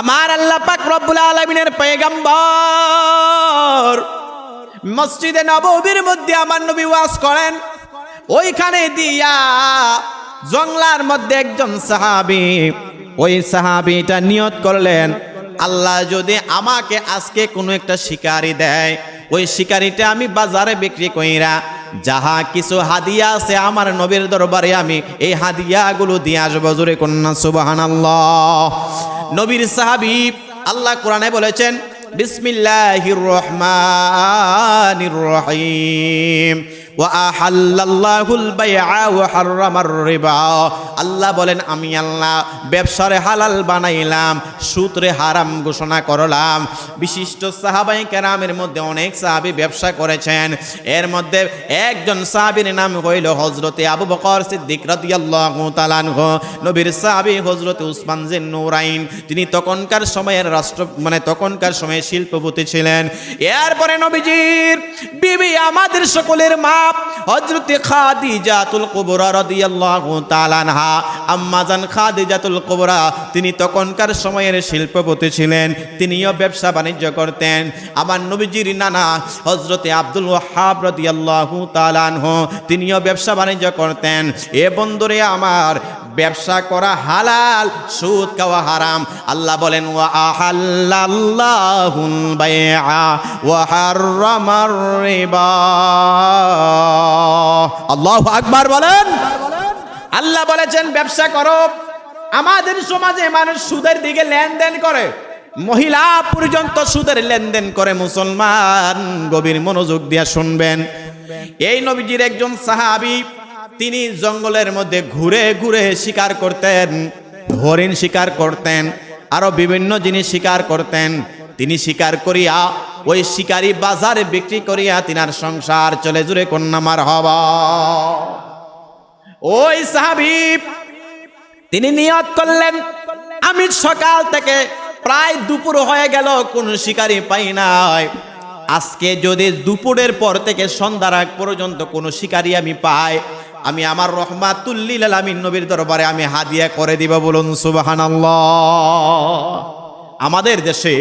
আমার আল্লাহ পাক রব্বুল আলমিনের পেগম্বর মসজিদে নববীর মধ্যে আমার নবী ওয়াজ করেন। ওইখানে দিয়া জংলার মধ্যে একজন সাহাবি, ওই সাহাবিটা নিয়ত করলেন, আল্লাহ যদি আমাকে আজকে কোনো একটা শিকারি দেয়, ওই শিকারিটা আমি বাজারে বিক্রি কইরা যাহা কিছু হাদিয়া আছে আমার নবীর দরবারে আমি এই হাদিয়াগুলো দিয়ে আসব। জোরে কন্যা সুবাহান নবীর সাহাবি আল্লাহ কোরআনে বলেছেন বিসমিল্লাহির রহমানির রহিম। আল্লাহ বলেন, আমি আল্লাহ ব্যবসারে হালাল বানাইলাম সূত্রে হারাম ঘোষণা করলাম। বিশিষ্ট সাহাবাই কেরামের মধ্যে অনেক সাহাবি ব্যবসা করেছেন। এর মধ্যে একজন সাহাবীর নাম হইল হজরতে আবু বকর সিদ্দিক রাদিয়াল্লাহু তাআলা নবীর সাহাবী হযরতে উসমান জিন নূরাইন। তিনি তখনকার সময়ের রাষ্ট্র মানে তখনকার সময়ে শিল্পপতি ছিলেন। এরপরে নবীজির বিবি আমাদের সকলের মা হযরতে খাদিজাতুল কুবরা রাদিয়াল্লাহু তাআলা আনহা আম্মাজান খাদিজাতুল কুবরা, তিনি তখনকার সময়ের শিল্পপতি ছিলেন, তিনিও ব্যবসা বাণিজ্য করতেন। আমার নবীজির নানা হজরতে আব্দুল ওয়াহাব রাদিয়াল্লাহু তাআলা আনহু, তিনিও ব্যবসা বাণিজ্য করতেন। এ বন্দরে আমার ব্যবসা করা হালাল, সুদ খাওয়া হারাম। আল্লাহ বলেন, ওয়া আহাল্লাল্লাহুল আকবার বলেন। আল্লাহ বলেছেন, ব্যবসা করো। আমাদের সমাজে মানুষ সুদের দিকে লেনদেন করে। মহিলা পর্যন্ত সুদের লেনদেন করে। মুসলমান গভীর মনোযোগ দিয়া শুনবেন। এই নবীজির একজন সাহাবী তিনি জঙ্গলের মধ্যে ঘুরে ঘুরে শিকার করতেন, হরিণ শিকার করতেন, আরও বিভিন্ন জিনিস শিকার করতেন। তিনি শিকার করিয়া ওই শিকারি বাজারে বিক্রি করিয়া তিনার সংসার চলে জুড়ে কন্যামার হবা ওই সাহাবি, তিনি নিয়ত করলেন, আমি সকাল থেকে প্রায় দুপুর হয়ে গেল, কোন শিকারি পাই নাই। আজকে যদি দুপুরের পর থেকে সন্ধ্যার আগ পর্যন্ত কোনো শিকারি আমি পাই আমি আমার রহমাতুল্লিল আলামিন নবীর দরবারে আমি হাদিয়া করে দিব বলুন সুবহানাল্লাহ। আমাদের দেশে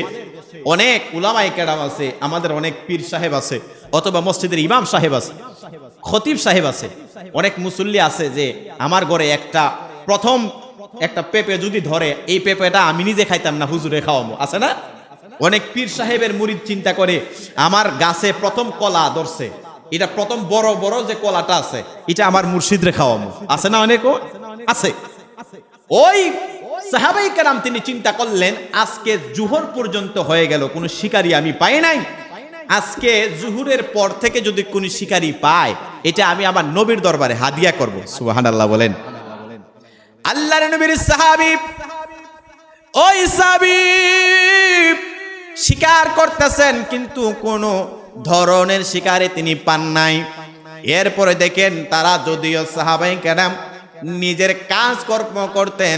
অনেক উলামাই কেরাম আছে, আমাদের অনেক পীর সাহেব আছে, অথবা মসজিদের ইমাম সাহেব আছে, খতিব সাহেব আছে, অনেক মুসল্লি আছে যে আমার ঘরে একটা প্রথম একটা পেঁপে যদি ধরে, এই পেঁপেটা আমি নিজে খাইতাম না, হুজুরে খাওয়াবো আছে না? অনেক পীর সাহেবের মুরিদ চিন্তা করে, আমার গাছে প্রথম কলা ধরছে এটা প্রথম বড় বড় যে কলাটা আছে, এটা আমার মুর্শিদরে খাওয়াবো। আছে না অনেকও আছে। ওই সাহাবাই কারাম তিনি চিন্তা করলেন, আজকে জুহর পর্যন্ত হয়ে গেল, কোনো শিকারি আমি পাই নাই। আজকে জুহুরের পর থেকে যদি কোন শিকারি পায়, এটা আমি আমার নবীর দরবারে হাদিয়া করব। সুবাহান আল্লাহ বলেন। আল্লাহ নবীর সাহাবি, ওই সাহাবি শিকার করতেছেন, কিন্তু কোনো ধরনের শিকারে তিনি পান নাই। এরপরে দেখেন তারা যদিও সাহাবাই কেরাম নিজের কাজ কর্ম করতেন,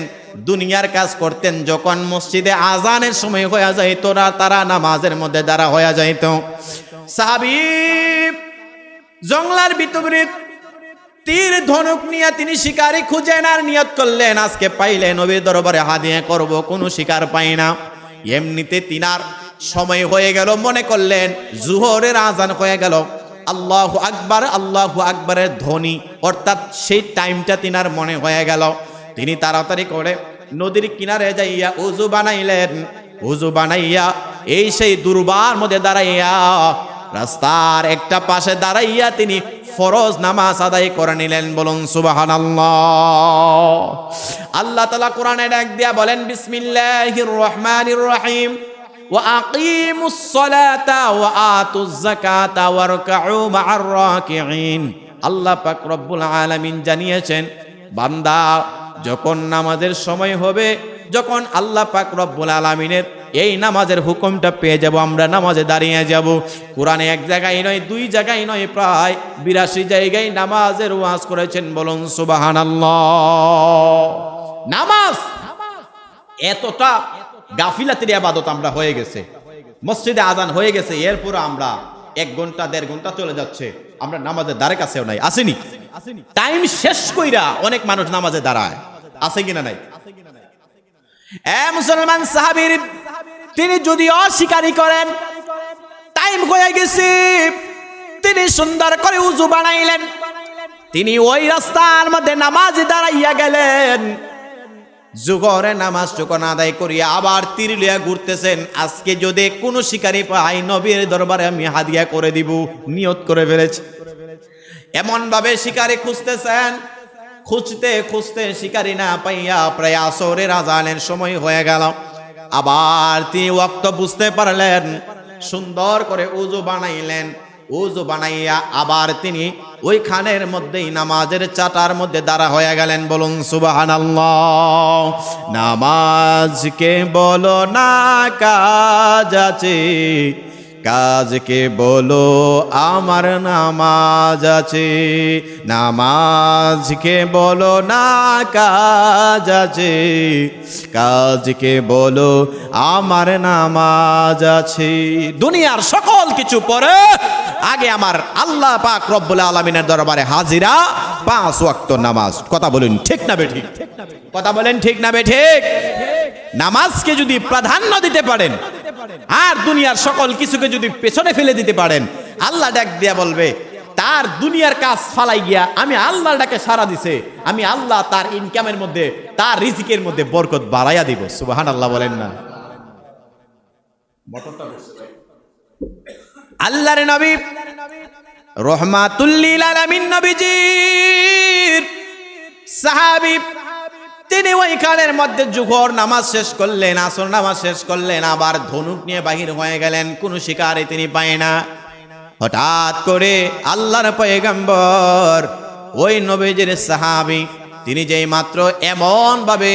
দুনিয়ার কাজ করতেন, যখন মসজিদে আজানের সময় হয়ে যাইত না, তারা নামাজের মধ্যে দ্বারা হয়ে যাইত। সাহাবি জংলার ভিতরে তীর ধনুক নিয়ে তিনি শিকারি খুঁজেন আর নিয়ত করলেন। আজকে পাইলেন নবীর দরবারে হাদিয়া করব, কোনো শিকার পাই না। এমনিতে তিনার সময় হয়ে গেল, মনে করলেন জুহরের আজান হয়ে গেল। আল্লাহ আকবার, আল্লাহ আকবরের ধ্বনি, অর্থাৎ সেই টাইমটা তিনার মনে হয়ে গেল। তিনি তাড়াতাড়ি করে নদীর কিনারে যাইয়া উজু বানাইলেন। উজু বানাইয়া এই সেই দুর্বার মধ্যে দাঁড়াইয়া রাস্তার একটা পাশে দাঁড়াইয়া তিনি ফরজ নামাজ আদায় করে নিলেন। বলুন সুবাহান আল্লাহ তালা কোরআনে ডাক দিয়া বলেন, বিসমিল্লাহির রহমানির রহিম। আল্লাহ পাক রব্বুল আলামিন জানিয়েছেন, বান্দা, যখন নামাজের সময় হবে, যখন আল্লাহ পাক রব্বুল আলামিনের এই নামাজের হুকুমটা পেয়ে যাব, আমরা নামাজে দাঁড়িয়ে যাব। কোরআনে এক জায়গায় নয়, দুই জায়গায় নয়, প্রায় বিরাশি জায়গায় নামাজের ওয়াজ করেছেন বলুন সুবাহ নামাজ এতটা গাফিলাতির আবাদত আমরা হয়ে গেছে। মসজিদে আজান হয়ে গেছে এরপর আমরা এক ঘণ্টা, দেড় ঘণ্টা চলে যাচ্ছে। আমরা নামাজের দ্বারে কাছেও নাই। আসেনি। টাইম শেষ কইরা অনেক মানুষ নামাজে দাঁড়ায়। আছে কিনা নাই? এ মুসলমান সাহাবীর, তিনি যদি অস্বীকারী করেন, টাইম হয়ে গেছে। তিনি সুন্দর করে উজু বানাইলেন। তিনি ওই রাস্তার মধ্যে নামাজ দাঁড়াইয়া গেলেন। জুগরে নামাজ টুকন আদায় করিয়া আবার তিরলিয়া ঘুরতেছেন, আজকে যদি কোনো শিকারী পাই নবীর দরবারে আমি হাদিয়া করে দিব, নিয়ত করে ফেলেছি। এমন ভাবে শিকারি খুঁজতেছেন, খুঁজতে খুঁজতে শিকারি না পাইয়া প্রায় আসরের আজানের সময় হয়ে গেল। আবার তিনি ওয়াক্ত বুঝতে পারলেন, সুন্দর করে উজু বানাইলেন উজু বানাইয়া আবার তিনি ওই খানের মধ্যেই নামাজের চাটার মধ্যে দাঁড়া হয়ে গেলেন। বলুন, সুবহানাল্লাহ। নামাজকে বলো না, কাজ আছে। কাজকে বলো, আমার নামাজ আছে। নামাজকে বলো না, কাজ আছে। কাজকে বলো, আমার নামাজ আছে। দুনিয়ার সকল কিছু পরে আগে আমার আল্লাহ পাক রব্বুল আলমিনের দরবারে হাজিরা পাঁচ ওয়াক্ত নামাজ। কথা বলুন ঠিক না বে ঠিক কথা বলেন ঠিক না বে ঠিক নামাজকে যদি প্রাধান্য দিতে পারেন, আর দুনিয়ার সকল কিছুকে যদি পেছনে ফেলে দিতে পারেন, আল্লাহ ডাক দিয়া বলবে, তার দুনিয়ার কাজ ফালাই গিয়া আমি আল্লাহ ডাকে সারা দিছে, আমি আল্লাহ তার ইনকামের মধ্যে, তার রিজিকের মধ্যে বরকত বাড়াইয়া দিব। সুবাহান আল্লাহ বলেন না। আল্লাহর নবী রহমাতুল্লিল আলামিন নবীজির সাহাবী, তিনি ওই খানের মধ্যে জুহর নামাজ শেষ করলেন, আসর নামাজ শেষ করলেন, আবার ধনুক নিয়ে বাহির হয়ে গেলেন, কোনো শিকারে তিনি পায় না। হঠাৎ করে আল্লাহর পয়গম্বর, ওই নবীজির সাহাবি, তিনি যেই মাত্র এমন ভাবে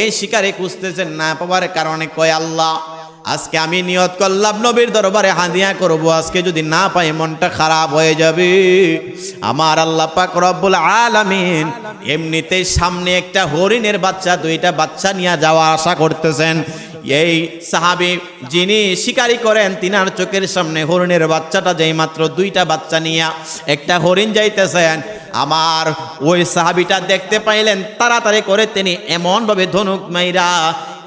এই শিকারে খুঁজতেছেন না পাওয়ার কারণে কয় আল্লাহ আজকে আমি নিয়ত করলাম নবীর দরবারে হাদিয়া করব। আজকে যদি না পাই মনটা খারাপ হয়ে যাবে। আমার আল্লাহ পাক রব্বুল আলামিন এমনিতেই সামনে একটা হরিণের বাচ্চা, দুইটা বাচ্চা নিয়ে যাওয়া আশা করতেছেন। এই সাহাবি যিনি শিকারি করেন, তিনার চোখের সামনে হরিণের বাচ্চাটা যেই মাত্র দুইটা বাচ্চা নিয়ে একটা হরিণ যাইতেছেন। আমার ওই সাহাবিটা দেখতে পাইলেন, তাড়াতাড়ি করে তিনি এমনভাবে ধনুক মাইরা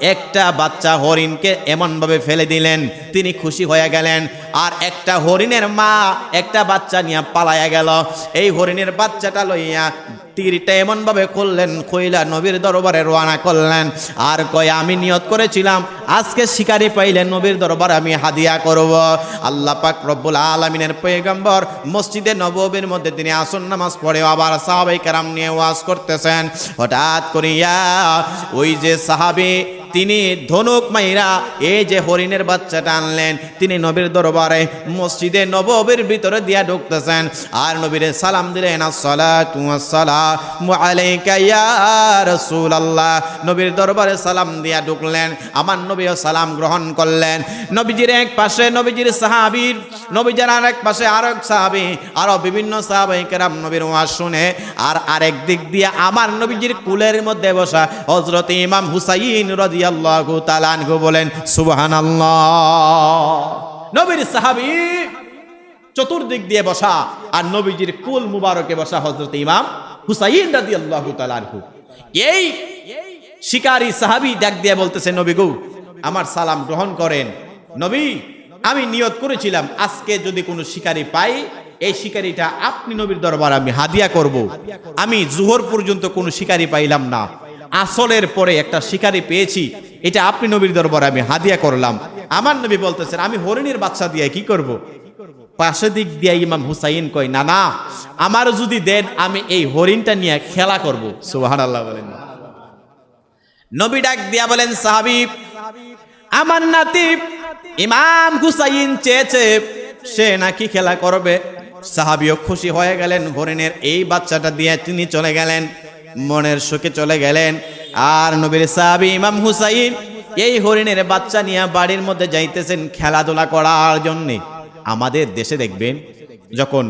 একটা বাচ্চা হরিণকে এমনভাবে ফেলে দিলেন, তিনি খুশি হয়ে গেলেন। আর একটা হরিণের মা একটা বাচ্চা নিয়ে পালাইয়া গেল। এই হরিণের বাচ্চাটা লইয়া তীরটা এমনভাবে করলেন কইলা নবীর দরবারে রওনা করলেন। আর কয়, আমি নিয়ত করেছিলাম, আজকে শিকারি পাইলে নবীর দরবার আমি হাদিয়া করব। আল্লাহ পাক রব্বুল আলমিনের পয়গম্বর মসজিদে নববীর মধ্যে তিনি আসন নামাজ পড়ে আবার সাহাবাই কারাম নিয়ে ওয়াজ করতেছেন। হঠাৎ করিয়া ওই যে সাহাবি, তিনি ধনুক মাইরা এই যে হরিণের বাচ্চাটা আনলেন, তিনি নবীর দরবারে মসজিদে নববীর ভিতরে দিয়া ঢুকতেছেন। আর নবীরে সালাম দিলেন আসসালামু আলাইকা ইয়া নবীর দরবারে সালাম দিয়া ঢুকলেন, আমার নবীও সালাম গ্রহণ করলেন। নবীজির এক পাশে নবীজির সাহাবীর নবীজির এক পাশে আর এক সাহাবী, আরও বিভিন্ন সাহাবাই কেরাম নবীর ওয়াজ শুনে, আর আরেক দিক দিয়ে আমার নবীজির কুলের মধ্যে বসা হযরত ইমাম হুসাইন রাদিয়াল্লাহু তাআলা আনহু বলেন, সুবহানাল্লাহ। নবীর সাহাবী চতুর্দিক দিয়ে বসা, আর নবীজির কুল মুবারকে বসা হযরত ইমাম হুসাইন রাদিয়াল্লাহু তাআলা আনহু। এই শিকারী সাহাবি ডাক দিয়ে বলতেছে, নবী গো, আমার সালাম গ্রহণ করেন। নবী, আমি নিয়ত করেছিলাম, আজকে যদি কোনো শিকারী পাই, এই শিকারিটা আপনি নবীর দরবার আমি হাদিয়া করব। আমি জুহর পর্যন্ত কোনো শিকারী পাইলাম না। আসলের পরে একটা শিকারি পেয়েছি, এটা আপনি নবীর দরবারে আমি হাদিয়া করলাম। আমার নবী বলতেছেন, আমি হরিণের বাচ্চা দিয়ে কি করব। পাশে দিক দিয়ে ইমাম হুসাইন কয়, না না, আমার যদি দেন, আমি এই হরিণটা নিয়ে খেলা করব। সুহান আল্লাহ বলেন। নবী ডাক দিয়া বলেন সাহাবিব আমার নাতি ইমাম হুসাইন চেয়েছে, সে নাকি খেলা করবে। সাহাবিও খুশি হয়ে গেলেন, হরিণের এই বাচ্চাটা দিয়ে তিনি চলে গেলেন, মনের সুখে চলে গেলেন। আর নবীর সাহাবি ইমাম হুসাইন এই হরিণের বাচ্চা নিয়ে বাড়ির মধ্যে যাইতেছেন খেলাধুলা করার জন্যে। আমাদের দেশে দেখবেন, যখন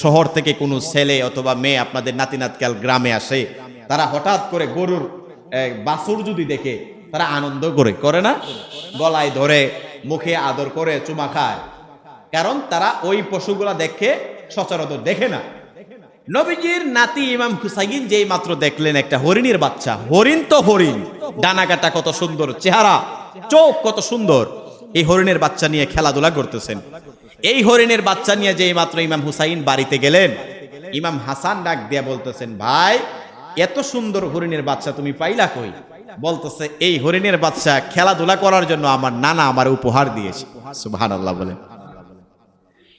শহর থেকে কোনো ছেলে অথবা মেয়ে আপনাদের নাতি নাতকাল গ্রামে আসে, তারা হঠাৎ করে গরুর বাছুর যদি দেখে, তারা আনন্দ করে করে না? গলায় ধরে, মুখে আদর করে, চুমা খায়। কারণ তারা ওই পশুগুলা দেখে, সচরাচর দেখে না। নবীজির নাতি ইমাম হুসাইন যেই মাত্র দেখলেন একটা হরিণের বাচ্চা, হরিণ তো হরিণ, ডানা কাটা কত সুন্দর, চেহারা, চোখ কত সুন্দর, এই হরিণের বাচ্চা নিয়ে খেলাধুলা করতেছেন। এই হরিণের বাচ্চা নিয়ে যেই মাত্র ইমাম হুসাইন বাড়িতে গেলেন, ইমাম হাসান ডাক দিয়া বলতেছেন, ভাই, এত সুন্দর হরিণের বাচ্চা তুমি পাইলা কই? বলতেছে, এই হরিণের বাচ্চা খেলাধুলা করার জন্য আমার নানা আমার উপহার দিয়েছে। সুবহানাল্লাহ বলেন।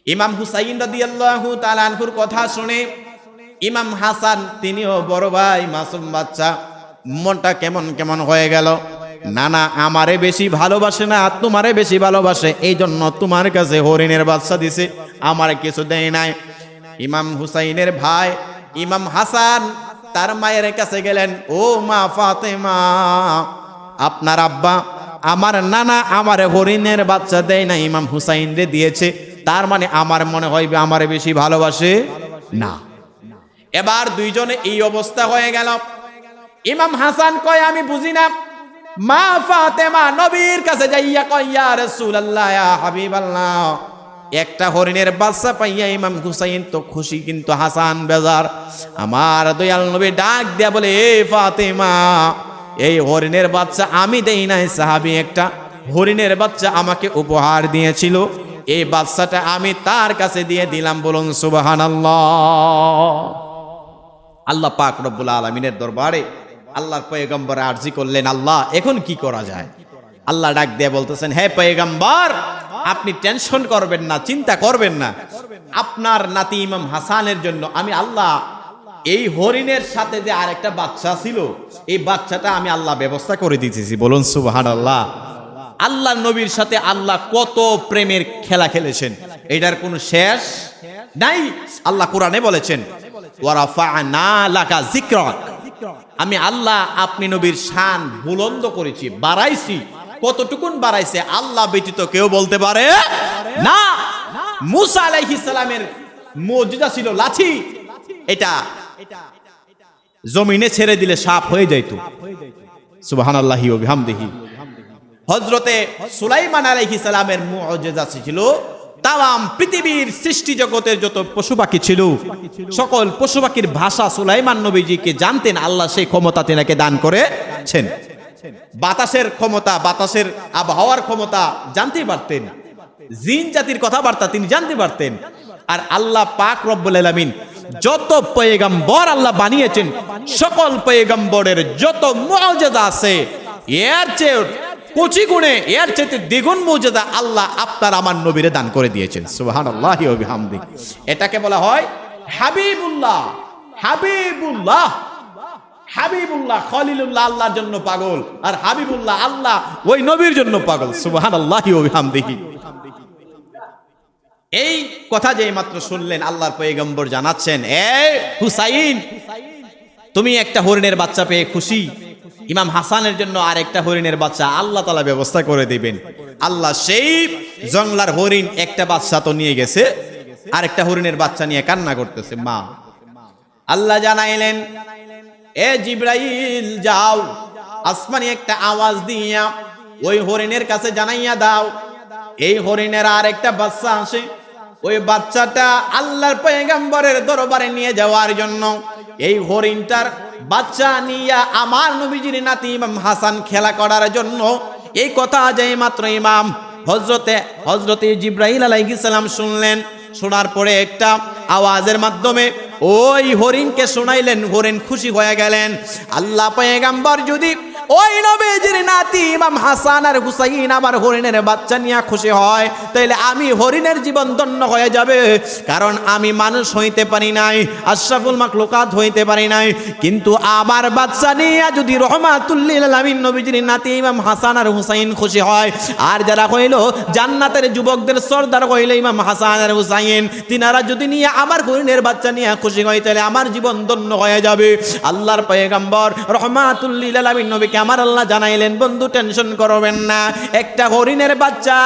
ইমাম হুসাইন রাদিয়াল্লাহু তাআলা আনহুর কথা শুনে ইমাম হাসান, তিনিও বড় ভাই, মাসুম বাচ্চা, মনটা কেমন কেমন হয়ে গেল। না না আমারে বেশি ভালোবাসে না তোমারে বেশি ভালোবাসে। এই জন্য তোমার কাছে হরিণের বাচ্চা দিছে, আমার কিছু দেয় নাই। ইমাম হুসাইনের ভাই, ইমাম হাসান, তার মায়ের কাছে গেলেন, ও মা ফাতেমা, আপনার আব্বা, আমার নানা আমার হরিণের বাচ্চা দেয় না ইমাম হুসাইন দিয়েছে, তার মানে আমার মনে হয় আমার বেশি ভালোবাসে না। এবার দুইজনে এই অবস্থা হয়ে গেল। ইমাম হাসান কয়, আমি বুঝি না মা ফাতেমা নবীর কাছে যাইয়া কইয়া ইয়া রাসূলুল্লাহ, ইয়া হাবিবাল্লাহ। একটা হরিণের বাচ্চা পাইয়া ইমাম হুসাইন তো খুশি, কিন্তু হাসান বেজার। আমার দয়াল নবী ডাক দিয়া বলে, এ ফাতেমা, এই হরিণের বাচ্চা আমি দেই নাই। সাহাবী একটা হরিণের বাচ্চা আমাকে উপহার দিয়েছিল। এই বাচ্চাটা আমি তার কাছে দিয়ে দিলাম, বলুন সুবহানাল্লাহ। আল্লাহ পাক রব্বুল আলমিনের দরবারে আল্লাহর পয়গম্বর আর্জি করলেন, আল্লাহ, এখন কি করা যায়? আল্লাহ ডাক দিয়ে বলতেছেন, হে পয়গম্বর, আপনি টেনশন করবেন না, চিন্তা করবেন না। আপনার নাতি ইমাম হাসানের জন্য আমি আল্লাহ, এই হরিণের সাথে যে আরেকটা বাচ্চা ছিল, এই বাচ্চাটা আমি আল্লাহ ব্যবস্থা করে দিতেছি। বলুন সুবাহান আল্লাহ আল্লাহ নবীর সাথে আল্লাহ কত প্রেমের খেলা খেলেছেন। এটার কোনো শেষ নাই। আল্লাহ কোরআনে বলেছেন ওয়ারাফা'না লাকা যিকরাক আমি আল্লাহ আপনি নবীর শান বুলন্দ করেছি, বাড়াইছি। কতটুকুন বাড়াইছে আল্লাহ ব্যতীত কেউ বলতে পারে না। মুসা আলাইহিস সালামের মুজিজা ছিল লাঠি। এটা জমিনে ছেড়ে দিলে সাপ হয়ে যাইতো। সুবহানাল্লাহি ওয়া বিহামদিহি। হজরতে সুলাইমান আলাইহিস সালামের মুজিজা ছিল তাম পৃথিবীর সৃষ্টি জগতের যত পশু পাখি ছিল, সকল পশু পাখির ভাষা সুলাইমান নবীজিকে জানতেন, আল্লাহ সেই ক্ষমতা তেনাকে দান করেছেন। বাতাসের ক্ষমতা, বাতাসের আবহাওয়ার ক্ষমতা জানতে পারতেন। জিন জাতির কথাবার্তা তিনি জানতে পারতেন। আর আল্লাহ পাক রব্বুল আলামিন যত পয়গম্বর আল্লাহ বানিয়েছেন, সকল পয়গম্বরের যত মুআজিজা আছে, এর চেয়ে কচি গুণে, এর চেয়ে দ্বিগুণ মর্যাদা আল্লাহ আপনার আমার নবীরে দান করে দিয়েছেন। সুবহানাল্লাহি ওয়া বিহামদি এটাকে বলা হয় হাবিবুল্লাহ। হাবিবুল্লাহ। হাবিবুল্লাহ, খলিলুল্লাহ আল্লাহর জন্য পাগল। আর হাবিবুল্লাহ, আল্লাহ ওই নবীর জন্য পাগল। সুবহানাল্লাহি ওয়া বিহামদিহি। এই কথা যেই মাত্র শুনলেন, আল্লাহর পয়গম্বর জানাচ্ছেন, এ হুসাইন, তুমি একটা হরিণের বাচ্চা পেয়ে খুশি? ইমাম হাসানের জন্য আর একটা হরিণের বাচ্চা আল্লাহ তালা ব্যবস্থা করে দিবেন। আল্লাহ সেই জংলার হরিণ একটা বাচ্চা তো নিয়ে গেছে আর একটা হরিণের বাচ্চা নিয়ে কান্না করতেছে, মা। আল্লাহ জানাইলেন, এ জিব্রাইল, যাও, আসমানি একটা আওয়াজ দিয়া ওই হরিণের কাছে জানাইয়া দাও। এই হরিণের আর একটা বাচ্চা আসে ওই বাচ্চাটা আল্লাহর পয়গাম্বরের দরবারে নিয়ে যাওয়ার জন্য এই হরিণটার বাচ্চা নিয়া আমার নবীজির নাতি ইমাম হাসান খেলা করার জন্য। এই কথা যাই মাত্র ইমাম হজরতে হজরতে জিব্রাহিল আলাইহিস সালাম শুনলেন। শোনার পরে একটা আওয়াজের মাধ্যমে ওই হরিণকে শোনাইলেন, হরিণ খুশি হয়ে গেলেন। আল্লাহ পয়গাম্বর যদি ওই নবীজির নাতি ইমাম হাসান আর হুসাইন আমার হরিণের বাচ্চা নিয়ে খুশি হয়। তাইলে আমি হরিণের জীবন ধন্য হয়ে যাবে। কারণ আমি মানুষ হইতে পারি নাই, আশরাফুল মাকলুকাত হইতে পারি নাই। কিন্তু আমার বাচ্চা নিয়ে যদি রহমাতুল্লিল আলামিন নবীজির নাতি ইমাম হাসান আর হুসাইন খুশি হয়, আর যারা হইল জান্নাতের যুবকদের সর্দার হইল ইমাম হাসান আর হুসাইন, তিনারা যদি নিয়ে আমার হরিণের বাচ্চা নিয়ে খুশি হয় তাহলে আমার জীবন ধন্য হয়ে যাবে। আল্লাহর পয়গাম্বর রহমাতুল্লিল আলামিন নবীকে আমার আল্লাহ জানাইলেন, বন্ধু, টেনশন করবেন না। একটা হরিণের বাচ্চা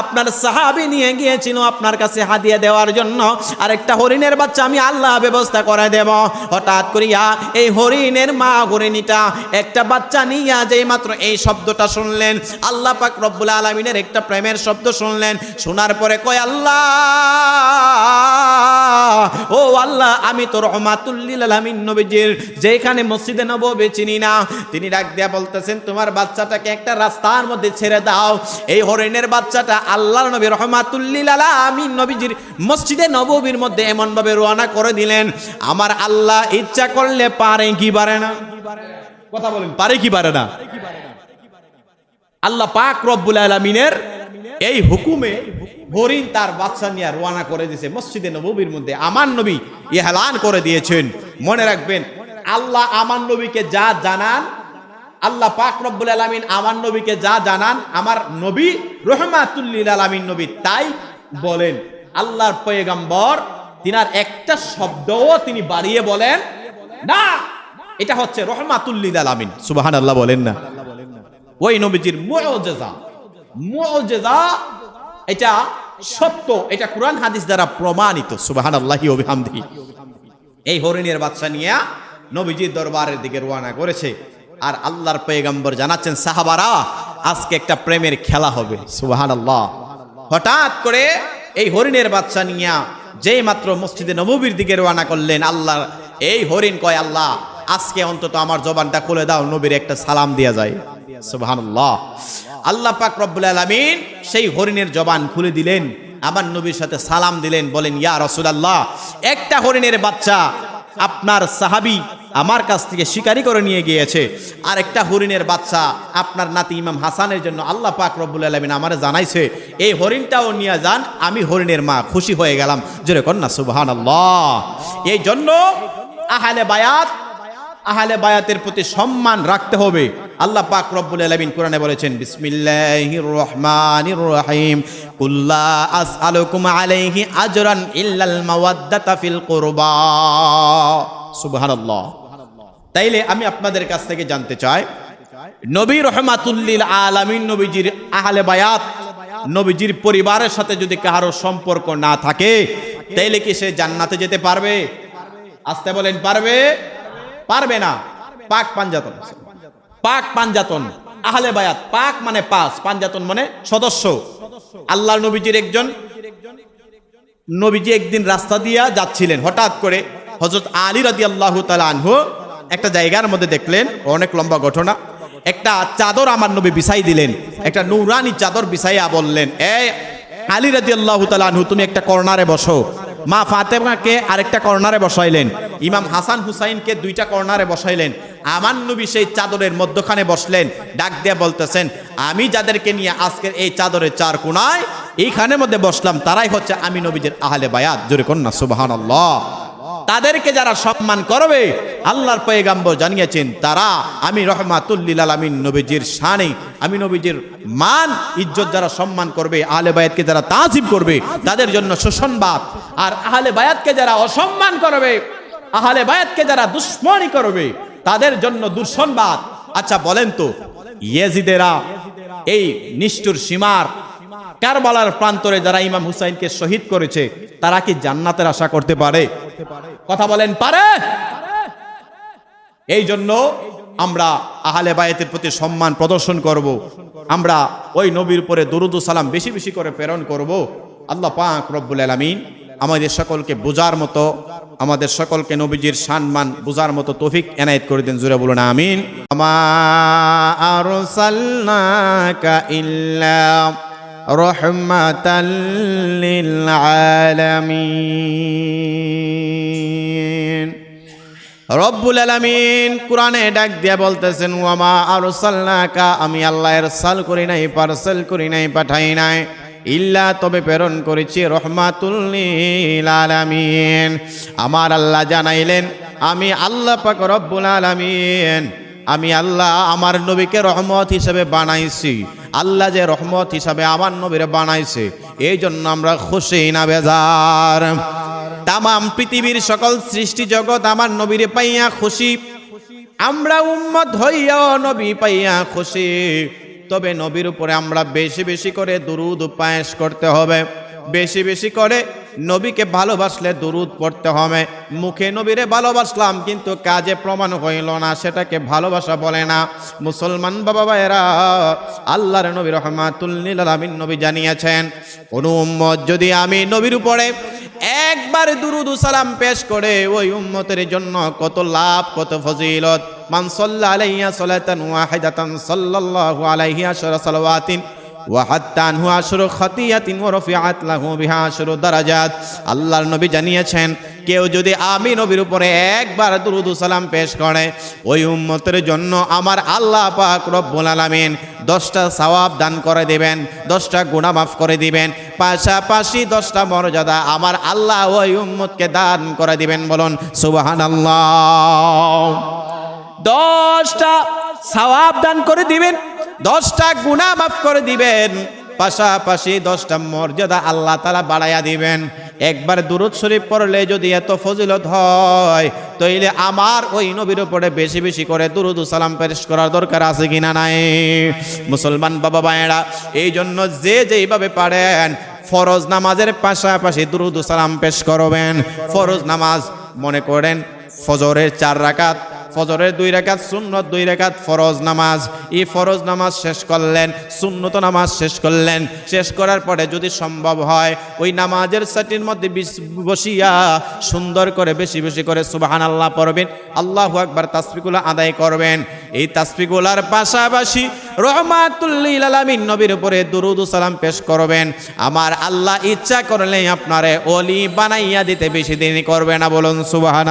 আপনার সাহাবি নিয়ে গিয়েছিল আপনার কাছে হাদিয়া দেওয়ার জন্য। আর একটা হরিণের বাচ্চা আমি আল্লাহ ব্যবস্থা করে দেব। হঠাৎ করিয়া এই হরিণের মা হরিণীটা একটা বাচ্চা নিয়ে যেই মাত্র এই শব্দটা শুনলেন। আল্লাহ পাক রব্বুল আলমিনের একটা প্রেমের শব্দ শুনলেন। শোনার পরে কয়, আল্লাহ, ও আল্লাহ, আমি তো রহমাতুল্লিল আলামিন নবীজির যেখানে মসজিদে নব চিনি না। তিনি ডাক দিয়া বলতেছেন, তোমার বাচ্চাটাকে একটা রাস্তার মধ্যে ছেড়ে দাও। এই হরিণের বাচ্চাটা আল্লাহর নবী রহমাতুল্লিল আলামিন নবীজির মসজিদে নববীর মধ্যে এমন ভাবে রওনা করে দিলেন, আমার আল্লাহ ইচ্ছা করলে পারে কি পারে না? কথা বলেন, পারে কি পারে না? আল্লাহ পাক রব্বুল আলমিনের এই হুকুমে হরিণ তার বাচ্চা নিয়ে রওনা করে দিয়েছে, মসজিদে নবীর মধ্যে আমার নবী ইহলান করে দিয়েছেন। মনে রাখবেন, আল্লাহ আমার নবীকে যা জানান আল্লাহ পাক রব্বুল আলমিন আমার নবীকে যা জানান, আমার নবী রহমাতুল্লিল আলমিন নবী তাই বলেন। আল্লাহর পয়গাম্বর, তিনার একটা শব্দও তিনি বাড়িয়ে বলেন না। এটা হচ্ছে রহমাতুল্লিল আলমিন। সুবাহান আল্লাহ বলেন না। ওই নবীজির মুআজিজা। মুআজিজা, এটা সত্য, এটা কোরআন হাদিস দ্বারা প্রমাণিত। সুবহানাল্লাহি ওয়া বিহামদিহি। এই হরিণের বাচ্চা নিয়ে নবীজির দরবারের দিকে রওনা করেছে। আর আল্লাহর পেগম্বর জানাচ্ছেন, সাহাবারা, আজকে একটা প্রেমের খেলা হবে। সুবহানাল্লাহ। হঠাৎ করে এই হরিণের বাচ্চা নিয়ে যেই মাত্র মসজিদে নববীর দিকে রওনা করলেন, আল্লাহ, এই হরিণ কয় আল্লাহ, আজকে অন্তত আমার জবানটা খুলে দাও, নবীর একটা সালাম দেয়া যায়। সুবহানাল্লাহ। আল্লাহ পাক রব্বুল আলামিন সেই হরিণের জবান খুলে দিলেন আমার নবীর সাথে সালাম দিলেন, বলেন, ইয়া রসুল আল্লাহ একটা হরিণের বাচ্চা আপনার সাহাবি আমার কাছ থেকে শিকারি করে নিয়ে গিয়েছে। আর একটা হরিণের বাচ্চা আপনার নাতি ইমাম হাসানের জন্য আল্লাহ পাক রব্বুল আলমিন আমার জানাইছে, এই হরিণটাও নিয়ে যান, আমি হরিণের মা, খুশি হয়ে গেলাম। যেরকম না সুবাহান আল্লাহ এই জন্য আহলে বায়াত আহলে বায়াতের প্রতি সম্মান রাখতে হবে। আল্লাহ পাক রব্বুল আলামিন কোরআনে বলেছেন, বিসমিল্লাহির রহমানির রহিম। কুল্লা আসআলুকুম আলাইহি আজরান ইল্লাল মাওয়াদ্দাতা ফিল কুরবা। সুবহানাল্লাহ। তাইলে আমি আপনাদের কাছ থেকে জানতে চাই, নবী রহমাতুল্লিল আলামিন নবীজির আহলে বায়াত, নবীজির পরিবারের সাথে যদি কারও সম্পর্ক না থাকে, তাইলে কি সে জান্নাতে যেতে পারবে? আসতে বলেন, পারবে? পারবে না। পাক পাঞ্জাতন। পাক পাঞ্জাতন। আহলে বায়াত। পাক মানে পাঁচ পাঞ্জাতন মানে সদস্য। আল্লাহ নবীজির একজন। নবীজি একদিন রাস্তা দিয়া যাচ্ছিলেন। হঠাৎ করে হজরত আলী রাদি আল্লাহ আনহু একটা জায়গার মধ্যে দেখলেন। অনেক লম্বা ঘটনা। একটা চাদর আমার নবী বিছাই দিলেন। একটা নুরানি চাদর বিছাইয়া বললেন এ আলী রাদি আল্লাহ আনহু, তুমি একটা কর্নারে বসো। মা ফাতেমাকে আরেকটা কর্নারে বসাইলেন। ইমাম হাসান হুসাইনকে দুইটা কর্নারে বসাইলেন। আমার নবী সেই চাদরের মধ্যখানে বসলেন, ডাক দিয়ে বলতেছেন, আমি যাদেরকে নিয়ে আজকের এই চাদরের চার কোনায় এইখানের মধ্যে বসলাম, তারাই হচ্ছে আমি নবীদের আহলে বায়াত। জোরে কন্যা সুবাহান তাদেরকে যারা সম্মান করবে, আল্লাহর পয়গাম্বর জানিয়েছেন, তারা আমি রহমাতুল্লিল আলমিন নবীজির শানে, আমি নবীজির মান, ইজ্জত যারা সম্মান করবে, আহলে বায়াতকে যারা তাজিব করবে, তাদের জন্য সুসংবাদ আর আহলে বায়াতকে যারা অসম্মান করবে, আহলে বায়াতকে যারা দুশ্মনী করবে, তাদের জন্য দুঃসংবাদ আচ্ছা বলেন তো, ইয়েজিদেরা, এই নিষ্ঠুর সীমার কারবালার প্রান্তরে যারা ইমাম হুসাইনকে শহীদ করেছে, তারা কি জান্নাতের আশা করতে পারে কথা বলেন, পারে এই জন্য আমরা আহলে বায়াতের প্রতি সম্মান প্রদর্শন করব। আমরা ওই নবীর উপরে দরুদ সালাম বেশি বেশি করে প্রেরণ করব। আল্লাহ পাক রব্বুল আলমিন আমাদের সকলকে বোঝার মতো, আমাদের সকলকে নবীজির সম্মান বোঝার মতো তৌফিক এনায়েত করে দিন জুড়ে বলুন, আমিন। রব্বুল আলামিন কোরআনে ডাক দিয়ে বলতেছেন ওয়ামা আরসালনাকা? আমি আল্লাহ এরসাল করি নাই, পার্সেল করি নাই, পাঠাই নাই। ইল্লা তবে প্রেরণ করেছি রহমাতুল্লিল আলামিন। আমার আল্লাহ জানাইলেন, আমি আল্লাহ পাক রব্বুল আলামিন। আমি আল্লাহ আমার নবীকে রহমত হিসেবে বানাইছি। আল্লাহ যে রহমত হিসাবে আমার নবীরে বানাইছে এই জন্য আমরা খুশি না বেজার। তামাম পৃথিবীর সকল সৃষ্টি জগৎ আমার নবীরে পাইয়া খুশি। আমরা উম্মত হইয়া নবী পাইয়া খুশি। তবে নবীর উপরে আমরা বেশি বেশি করে দুরুদ পায়েস করতে হবে। বেশি বেশি করে নবীকে ভালোবাসলে দুরুদ পড়তে হবে। মুখে নবীরে ভালোবাসলাম, কিন্তু কাজে প্রমাণ হইল না, সেটাকে ভালোবাসা বলে না। মুসলমান বাবা ভাইয়েরা, আল্লাহর নবী রহমাতুল্লিল আলামিন নবী জানিয়েছেন, কোন উম্মত যদি আমি নবীর উপরে একবার দুরুদ সালাম পেশ করে, ওই উম্মতের জন্য কত লাভ, কত ফজিলত মান সাল্লা আলাইয়া সালাতান ওয়াহিদাতান সাল্লাল্লাহু আলাইহি আশরা সালাওয়াতিন ওয়াহাত্তা আনহু আশরু খাতিয়াতিন ওয়া রফিআত লাহু বিহা আশরু আল্লাহর নবী জানিয়েছেন, কেউ যদি আমি নবীর উপরে একবার দুরুদ সালাম পেশ করে, ওই উম্মতের জন্য আমার আল্লাহ পাক রব্বুল আলামিন দশটা সওয়াব দান করে দিবেন, দশটা গুনাহ মাফ করে দিবেন, পাশাপাশি দশটা মর্যাদা আমার আল্লাহ ওই উম্মতকে দান করে দিবেন বলুন, সুবহানাল্লাহ। দশটা সওয়াব দান করে দিবেন, দশটা গুনাহ মাফ করে দিবেন, পাশাপাশি দশটা মর্যাদা আল্লাহ তালা বাড়াইয়া দিবেন। একবার দুরুদ শরীফ পড়লে যদি এত ফজিলত হয়, তাইলে আমার ওই নবীর উপরে বেশি বেশি করে দুরুদ সালাম পেশ করার দরকার আছে কিনা নাই? মুসলমান বাবা ভাইয়েরা এই জন্য যে যেইভাবে পারেন, ফরজ নামাজের পাশাপাশি দুরুদ সালাম পেশ করবেন। ফরজ নামাজ মনে করেন, ফজরের চার রাকাত ফজরের দুই রেখাত সুন্নত, দুই রেখাত ফরজ নামাজ। এই ফরজ নামাজ শেষ করলেন, সুন্নত নামাজ শেষ করলেন। শেষ করার পরে যদি সম্ভব হয়, ওই নামাজের সাটির মধ্যে বিস- বসিয়া সুন্দর করে, বেশি বেশি করে সুবাহান আল্লাহ পড়বেন। আল্লাহ একবার তাসফিকুল্লাহ আদায় করবেন। এই তাসফিকুলার পাশাপাশি রহমাতুল্লিল আলামিন নবীর উপরে দুরুদ সালাম পেশ করবেন। আমার আল্লাহ ইচ্ছা করলে আপনারে অলি বানাইয়া দিতে বেশি দিনই করবে না বলুন সুবাহান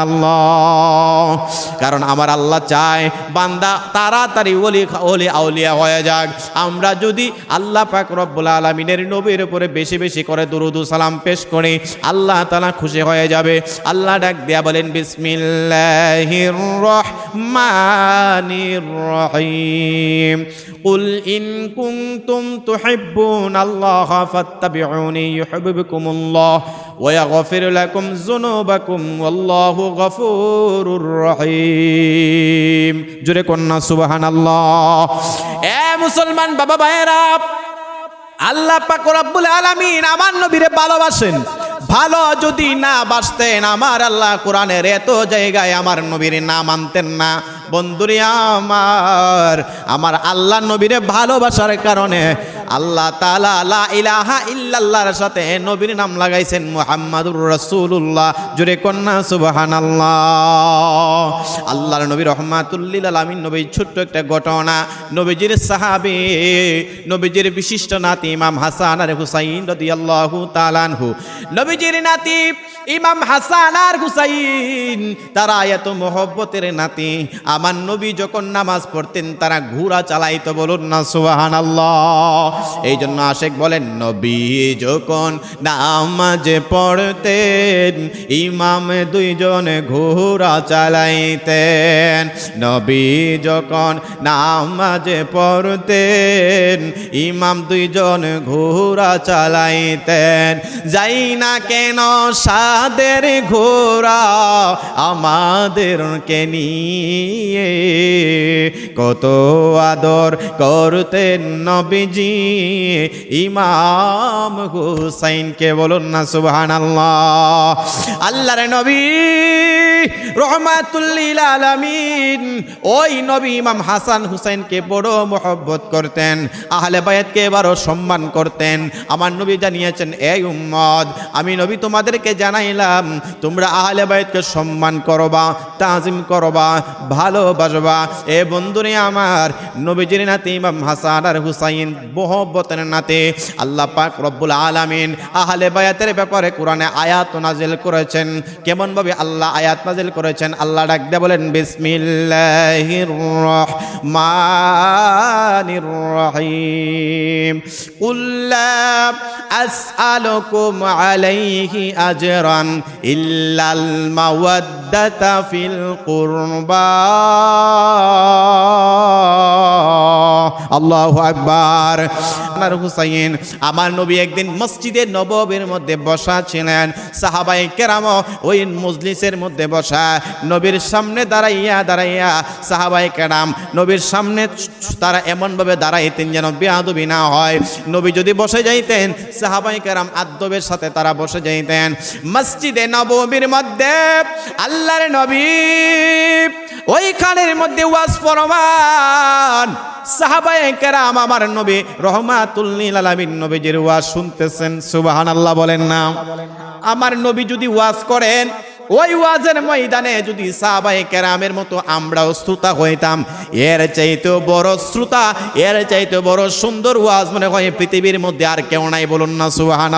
কারণ আমার আল্লাহ চায় বান্দা তাড়াতাড়ি অলি অলি আউলিয়া হয়ে যাক। আমরা যদি আল্লাহ পাক রব্বুল আলমিনের নবীর উপরে বেশি বেশি করে দুরুদ সালাম পেশ করি, আল্লাহ তালা খুশি হয়ে যাবে। আল্লাহ ডাক দেয়া বলেন, বিসমিল্লাহির রহমানির রহিম قل إن كنتم تحبون الله فاتبعوني يحببكم الله ويغفر لكم ذنوبكم والله غفور رحيم জোরে কন্যা সুবহান আল্লাহ এ মুসলমান বাবা ভাইয়েরা আল্লাহ পাক রব্বুল আলামিন আমার নবীরে ভালোবাসেন ভালো যদি না বাসতেন আমার আল্লাহ কোরআনের এত জায়গায় আমার নবীর নাম আনতেন না বন্ধুরে আমার আমার আল্লাহ নবীরে ভালোবাসার কারণে আল্লাহ তালা লা ইলাহা ইল্লাল্লাহর সাথে নবীর নাম লাগাইছেন মুহাম্মাদুর রাসূলুল্লাহ। জুড়ে কন্যা, সুবহানাল্লাহ। আল্লাহর নবী রহমাতুল্লিল আলামিন, নবীর ছোট্ট একটা ঘটনা। নবীজির সাহাবী, নবীজির বিশিষ্ট নাতি ইমাম হাসান আর হুসাইন রাদিয়াল্লাহু তাআলা আনহু। নবীজির নাতি ইমাম হাসান আর হুসাইন, তারা এত মোহব্বতের নাতি। আমার নবী যখন নামাজ পড়তেন, তারা ঘোড়া চালাইতো, বলুন না, সুবহানাল্লাহ। এই জন্য আশেক বলেন, নবী যখন নামাজে পড়তেন, ইমাম দুইজন ঘোড়া চালাইতেন। নবী যখন নামাজে পড়তেন, ইমাম দুইজন ঘোড়া চালাইতেন। যাই না কেন সাদের ঘোড়া আমাদেরকে নিয়ে কত আদর করতেন নবীজি। ইমাম হুসাইনকে বলুন না সুবহান আল্লাহ আল্লাহর নবী রহমাতুল্লিল আলামিন, ওই নবী ইমাম হাসান হুসাইনকে বড় মোহব্বত করতেন, আহলে বায়াতকে এবারও সম্মান করতেন। আমার নবী জানিয়েছেন এই উম্মদ আমি নবী তোমাদেরকে জানাইলাম, তোমরা আহলে বায়াতকে সম্মান করবা, তাজিম করবা, ভালোবাসবা। এ বন্ধুরে আমার নবীজির নাতে ইমাম হাসান আর হুসাইন মোহব্বতের নাতে আল্লাহ পাক রব্বুল আলামিন আহলে বায়াতের ব্যাপারে কোরআনে আয়াত নাজিল করেছেন। কেমন ভাবে আল্লাহ আয়াত নাজিল করেছেন? আল্লাহ ডাক দিয়ে বলেন, বিসমিল্লাহির রহমানির রহিম। কুল্লা আসআলুকুম আলাইহি আজরান ইল্লাল মাওয়াদ্দাতা ফিল কুরবা। আল্লাহু আকবার। আমার হুসাইন, আমার নবী একদিন মসজিদে নববীর মধ্যে বসা ছিলেন। সাহাবাই কেরাম ওই মজলিসের মধ্যে বসা। নবীর সামনে দাঁড়াইয়া দাঁড়াইয়া সাহাবাই কেরাম, নবীর সামনে তারা এমনভাবে দাঁড়াইতেন যেন বেয়াদবি না হয়। নবী যদি বসে যাইতেন সাহাবাই কেরাম আদবের সাথে তারা বসে যাইতেন। মসজিদে নববীর মধ্যে আল্লাহর নবী, ওইখানের মধ্যে ওয়াজ ফরমান। সাহাবায়ে কেরাম আমার নবী রহমাতুল্লিল আলামিন নবীজির ওয়াজ শুনতেছেন, সুবহানাল্লাহ বলেন না। আমার নবী যদি ওয়াজ করেন, ওই ওয়াজের ময়দানে যদি সাহাবাই কেরামের মতো আমরাও শ্রোতা হইতাম, এর চাইতে বড় শ্রোতা, এর চাইতে বড় সুন্দর ওয়াজ মনে হয় পৃথিবীর মধ্যে আর কেউ নাই বলুন না সুহান